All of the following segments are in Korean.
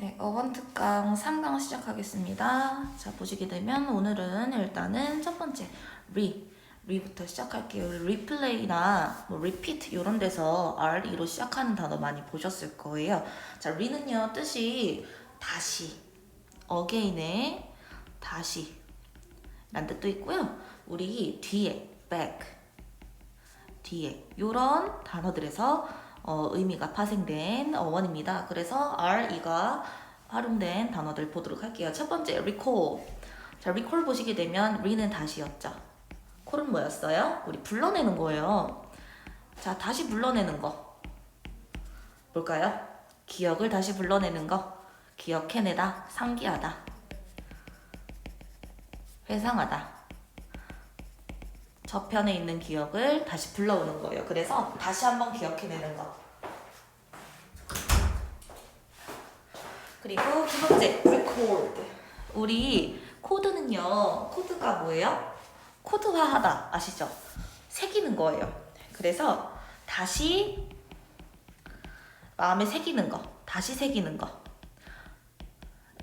네, 어원 특강 3강 시작하겠습니다. 자, 보시게 되면 오늘은 일단은 첫 번째 re, re부터 시작할게요. replay나 뭐 repeat 이런 데서 re로 시작하는 단어 많이 보셨을 거예요. 자, re는요 뜻이 다시, again의 다시 란 뜻도 있고요. 우리 뒤에 back, 뒤에 이런 단어들에서 어, 의미가 파생된 어원입니다. 그래서 RE가 활용된 단어들 보도록 할게요. 첫 번째 recall. 자, recall 보시게 되면 re는 다시였죠. call은 뭐였어요? 우리 불러내는 거예요. 자, 다시 불러내는 거. 뭘까요? 기억을 다시 불러내는 거. 기억해내다, 상기하다. 회상하다. 저편에 있는 기억을 다시 불러오는 거예요. 그래서 다시 한번 기억해내는 거. 그리고 두 번째, record. 우리 코드는요, 코드가 뭐예요? 코드화하다 아시죠? 새기는 거예요. 그래서 다시 마음에 새기는 거, 다시 새기는 거,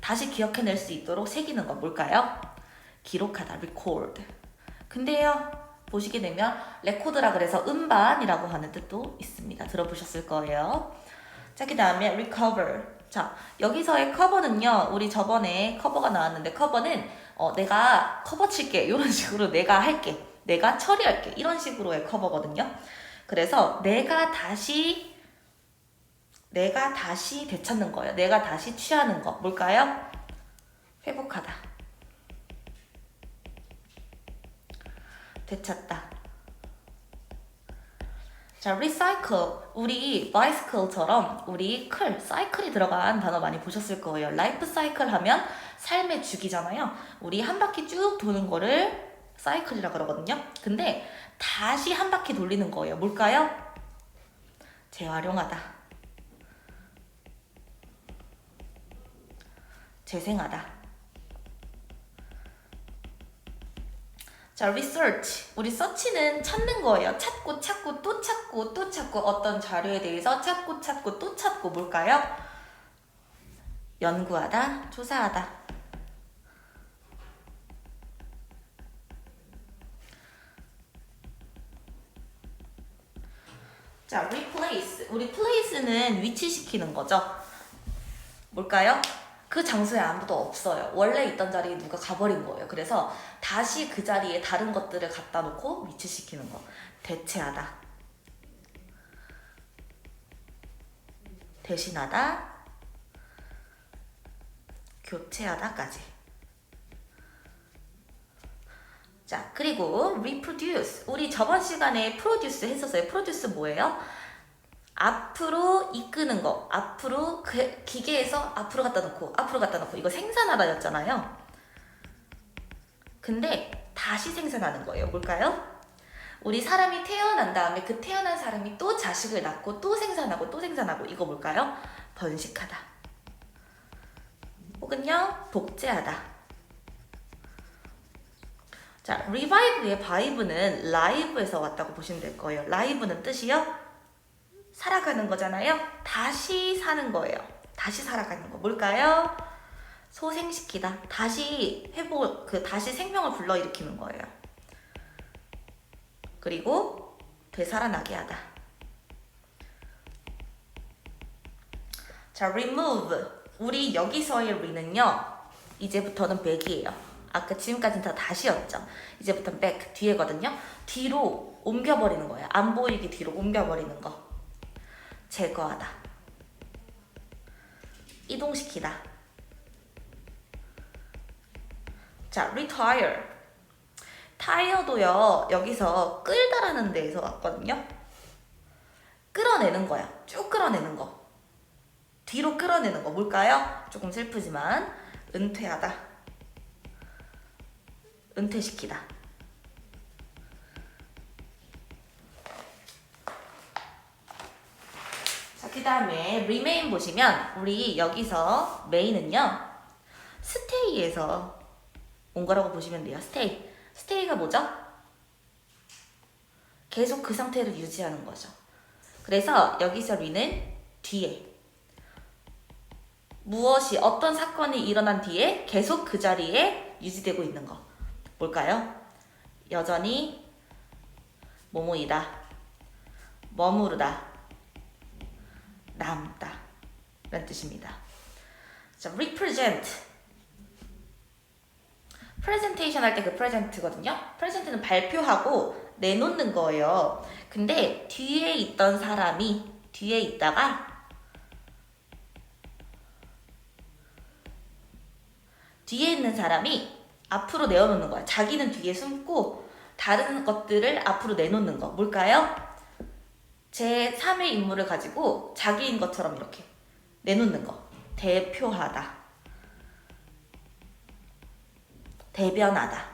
다시 기억해낼 수 있도록 새기는 거 뭘까요? 기록하다, record. 근데요, 보시게 되면 레코드라 그래서 음반이라고 하는 뜻도 있습니다. 들어보셨을 거예요. 자, 그 다음에 recover. 자, 여기서의 커버는요, 우리 저번에 커버가 나왔는데 커버는 어, 내가 커버 칠게. 이런 식으로 내가 할게. 내가 처리할게. 이런 식으로의 커버거든요. 그래서 내가 다시 내가 다시 되찾는 거예요. 내가 다시 취하는 거. 뭘까요? 회복하다. 되찾다. 자, recycle. 우리 bicycle처럼 우리 클, 사이클이 들어간 단어 많이 보셨을 거예요. 라이프 사이클 하면 삶의 주기잖아요. 우리 한 바퀴 쭉 도는 거를 사이클이라 그러거든요. 근데 다시 한 바퀴 돌리는 거예요. 뭘까요? 재활용하다. 재생하다. 자, research. 우리 search는 찾는 거예요. 찾고 찾고 또 찾고 또 찾고 어떤 자료에 대해서 찾고 찾고 또 찾고 뭘까요? 연구하다, 조사하다. 자, replace. 우리 place는 위치시키는 거죠. 뭘까요? 그 장소에 아무도 없어요. 원래 있던 자리에 누가 가버린 거예요. 그래서 다시 그 자리에 다른 것들을 갖다 놓고 위치시키는 거. 대체하다. 대신하다. 교체하다까지. 자, 그리고 reproduce. 우리 저번 시간에 produce 했었어요. produce 뭐예요? 앞으로 이끄는 거, 앞으로 그 기계에서 앞으로 갖다 놓고, 앞으로 갖다 놓고, 이거 생산하다였잖아요. 근데 다시 생산하는 거예요. 뭘까요? 우리 사람이 태어난 다음에 그 태어난 사람이 또 자식을 낳고 또 생산하고 또 생산하고 이거 뭘까요? 번식하다. 혹은요, 복제하다. 자, revive의 vive는 live에서 왔다고 보시면 될 거예요. live는 뜻이요? 살아가는 거잖아요. 다시 사는 거예요. 다시 살아가는 거 뭘까요? 소생시키다. 다시 회복 그 다시 생명을 불러일으키는 거예요. 그리고 되살아나게 하다. 자, remove. 우리 여기서의 re는요. 이제부터는 back이에요. 아까 지금까지는 다 다시였죠. 이제부터는 back 뒤에거든요. 뒤로 옮겨버리는 거예요. 안 보이게 뒤로 옮겨버리는 거. 제거하다. 이동시키다. 자, retire. tire도요, 여기서 끌다라는 데에서 왔거든요. 끌어내는 거야. 쭉 끌어내는 거. 뒤로 끌어내는 거. 뭘까요? 조금 슬프지만, 은퇴하다. 은퇴시키다. 그 다음에 remain 보시면 우리 여기서 main은요 stay에서 온 거라고 보시면 돼요. stay. stay가 뭐죠? 계속 그 상태를 유지하는 거죠. 그래서 여기서 re는 뒤에 무엇이 어떤 사건이 일어난 뒤에 계속 그 자리에 유지되고 있는 거 뭘까요? 여전히 뭐뭐이다 머무르다 남다 라는 뜻입니다 자, represent 프레젠테이션 할 때 그 프레젠트거든요 프레젠트는 발표하고 내놓는 거예요 근데 뒤에 있던 사람이 뒤에 있다가 뒤에 있는 사람이 앞으로 내어놓는 거야. 자기는 뒤에 숨고 다른 것들을 앞으로 내놓는 거. 뭘까요? 제 3의 인물을 가지고 자기인 것처럼 이렇게 내놓는 거. 대표하다. 대변하다.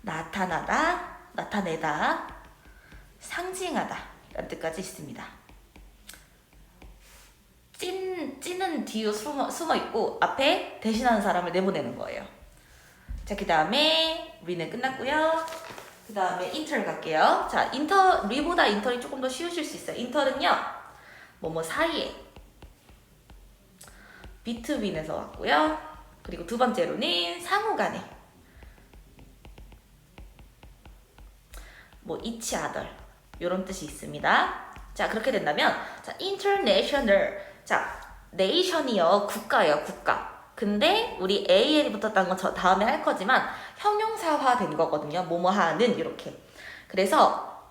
나타나다, 나타내다, 상징하다. 라는 뜻까지 있습니다. 찐, 찐은 뒤로 숨어, 숨어 있고 앞에 대신하는 사람을 내보내는 거예요. 자, 그 다음에 리는 끝났고요. 그 다음에 인터를 갈게요. 자, 인터, 리보다 인터이 조금 더 쉬우실 수 있어요. 인터는요, 뭐뭐 사이에. 비트윈에서 왔고요. 그리고 두 번째로는 상호 간에. 뭐, each other. 이런 뜻이 있습니다. 자, 그렇게 된다면, 자, international. 자, nation이요. 국가예요, 국가. 근데 우리 AL이 붙었다는 건 저 다음에 할 거지만 형용사화 된 거거든요. 뭐뭐 하는 이렇게. 그래서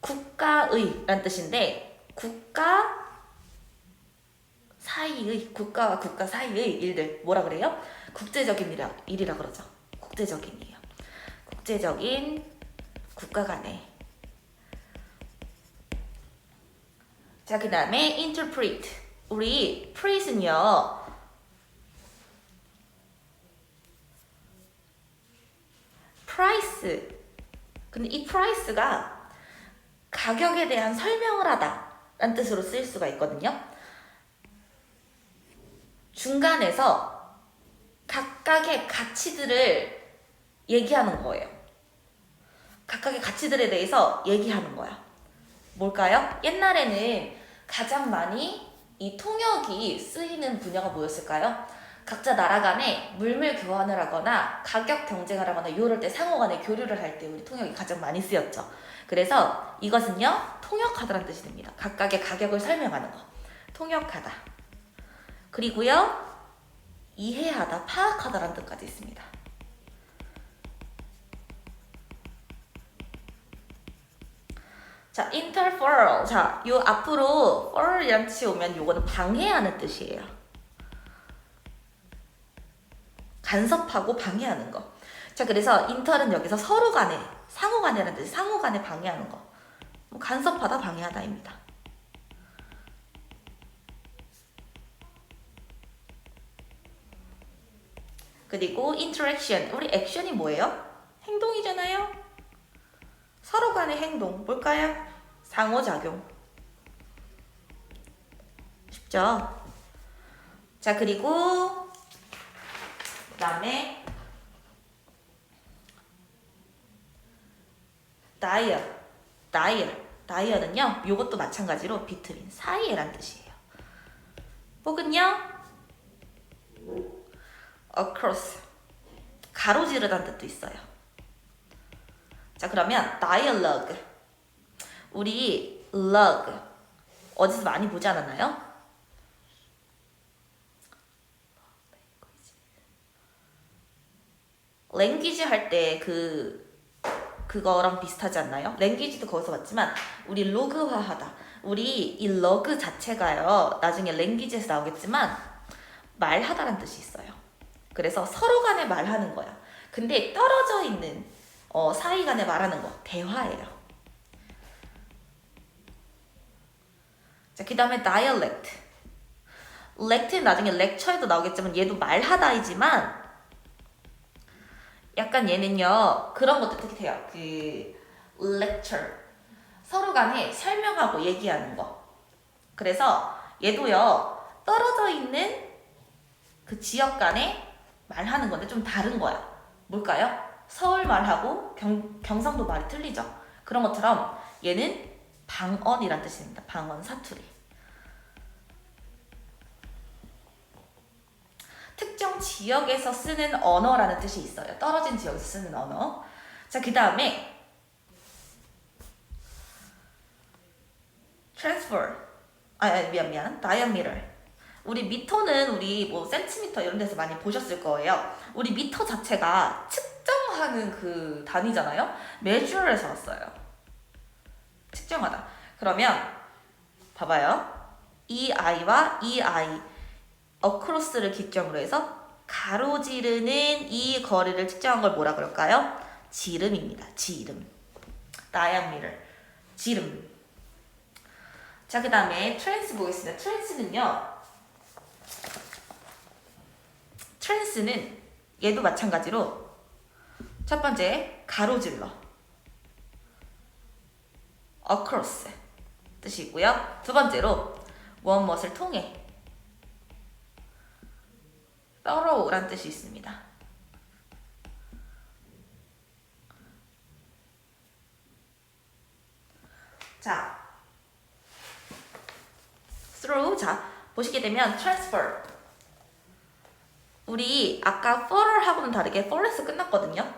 국가의란 뜻인데 국가 사이의 국가와 국가 사이의 일들 뭐라 그래요? 국제적인 일이라, 일이라 그러죠. 국제적인 일이요. 국제적인 국가 간의 자, 그 다음에 interpret. 우리 preet은요. Price. 근데 이 price가 가격에 대한 설명을 하다. 라는 뜻으로 쓰일 수가 있거든요. 중간에서 각각의 가치들을 얘기하는 거예요. 각각의 가치들에 대해서 얘기하는 거야. 뭘까요? 옛날에는 가장 많이 이 통역이 쓰이는 분야가 뭐였을까요? 각자 나라 간에 물물 교환을 하거나 가격 경쟁을 하거나 이럴 때 상호 간에 교류를 할 때 우리 통역이 가장 많이 쓰였죠. 그래서 이것은요, 통역하다라는 뜻이 됩니다. 각각의 가격을 설명하는 거. 통역하다. 그리고요, 이해하다, 파악하다라는 뜻까지 있습니다. 자, interfere. 자, 요 앞으로 뜻이 오면 요거는 방해하는 뜻이에요. 간섭하고 방해하는 거. 자, 그래서 inter는 여기서 서로 간에, 상호 간에라는 뜻이 상호 간에 방해하는 거. 뭐 간섭하다, 방해하다입니다. 그리고 interaction. 우리 액션이 뭐예요? 행동이잖아요. 서로 간의 행동 뭘까요? 상호작용 쉽죠? 자 그리고 그 다음에 다이어 다이어 다이어는요 요것도 마찬가지로 비트윈 사이에란 뜻이에요. 혹은요 across 가로지르다는 뜻도 있어요. 자 그러면 dialogue 우리 log 어디서 많이 보지 않았나요? 랭귀지 할 때 그 그거랑 비슷하지 않나요? 랭귀지도 거기서 왔지만 우리 로그화하다. 우리 이 러그 자체가요. 나중에 랭귀지에서 나오겠지만 말하다라는 뜻이 있어요. 그래서 서로 간에 말하는 거야. 근데 떨어져 있는 어, 사이 간에 말하는 거 대화예요. 자, 그 다음에 dialect. lect는 나중에 lecture에도 나오겠지만 얘도 말하다이지만 약간 얘는요 그런 것도 뜻해요. 그 lecture 서로 간에 설명하고 얘기하는 거. 그래서 얘도요 떨어져 있는 그 지역 간에 말하는 건데 좀 다른 거야. 뭘까요? 서울 말하고 경, 경상도 말이 틀리죠. 그런 것처럼 얘는 방언이란 뜻입니다. 방언 사투리. 지역에서 쓰는 언어라는 뜻이 있어요. 떨어진 지역에서 쓰는 언어. 자, 그 다음에 transfer. 아, 아, 미안 미안. diameter. 우리 미터는 우리 뭐 센티미터 이런 데서 많이 보셨을 거예요. 우리 미터 자체가 측정하는 그 단위잖아요. measure에서 왔어요. 측정하다. 그러면 봐봐요. 이 아이와 이 아이 across를 기점으로 해서 가로지르는 이 거리를 측정한 걸 뭐라 그럴까요? 지름입니다. 지름. diameter. 지름. 자, 그 다음에 트랜스 보겠습니다. 트랜스는요. 트랜스는 얘도 마찬가지로 첫 번째 가로질러 across 뜻이고요. 두 번째로 무엇 무엇을 통해 thorough란 뜻이 있습니다. 자, through 자 보시게 되면 transfer 우리 아까 for를 하고는 다르게 for에서 끝났거든요.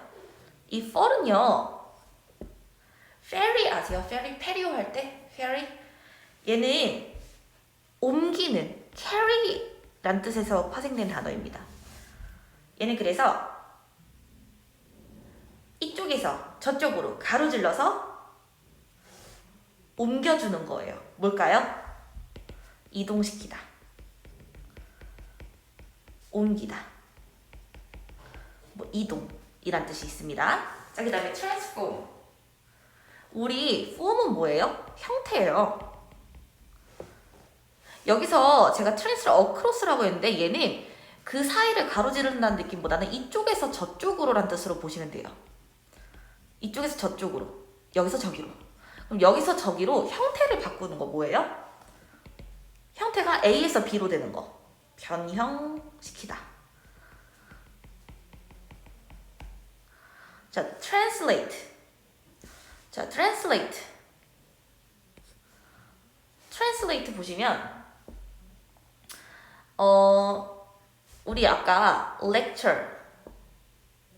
이 for은요 ferry 아세요? ferry 페리오 할 때 ferry 얘는 옮기는 carry 란 뜻에서 파생된 단어입니다. 얘는 그래서 이쪽에서 저쪽으로 가로질러서 옮겨주는 거예요. 뭘까요? 이동시키다. 옮기다. 뭐 이동이란 뜻이 있습니다. 자, 그 다음에 transform. 우리 form은 뭐예요? 형태예요. 여기서 제가 트랜스를 어크로스라고 했는데 얘는 그 사이를 가로지른다는 느낌보다는 이쪽에서 저쪽으로란 뜻으로 보시면 돼요. 이쪽에서 저쪽으로, 여기서 저기로. 그럼 여기서 저기로 형태를 바꾸는 거 뭐예요? 형태가 A에서 B로 되는 거. 변형시키다. 자, translate. 자, translate. translate 보시면 어 우리 아까 lecture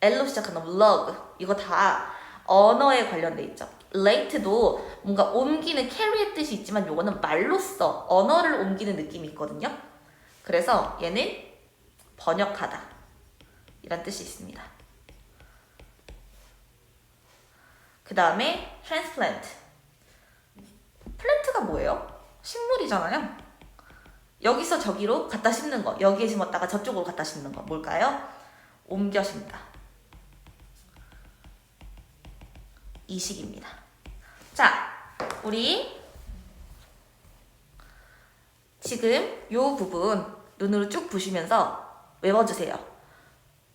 L로 시작하는 log 이거 다 언어에 관련돼 있죠. late도 뭔가 옮기는 carry의 뜻이 있지만 요거는 말로써 언어를 옮기는 느낌이 있거든요. 그래서 얘는 번역하다 이란 뜻이 있습니다. 그 다음에 transplant. 플랜트가 뭐예요? 식물이잖아요. 여기서 저기로 갖다 심는 거. 여기에 심었다가 저쪽으로 갖다 심는 거. 뭘까요? 옮겨 심다. 이 식입니다. 자, 우리 지금 요 부분 눈으로 쭉 보시면서 외워주세요.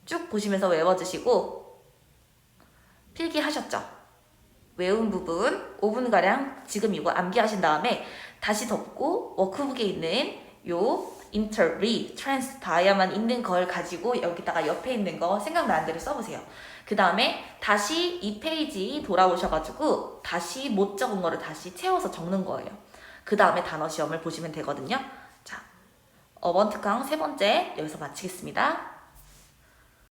쭉 보시면서 외워주시고 필기하셨죠? 외운 부분 5분가량 지금 이거 암기하신 다음에 다시 덮고 워크북에 있는 요 트랜스, 다이아만 있는 걸 가지고 여기다가 옆에 있는 거 생각나는 대로 써보세요. 그 다음에 다시 이 페이지 돌아오셔가지고 다시 못 적은 거를 다시 채워서 적는 거예요. 그 다음에 단어 시험을 보시면 되거든요. 자, 어번트강 세 번째 여기서 마치겠습니다.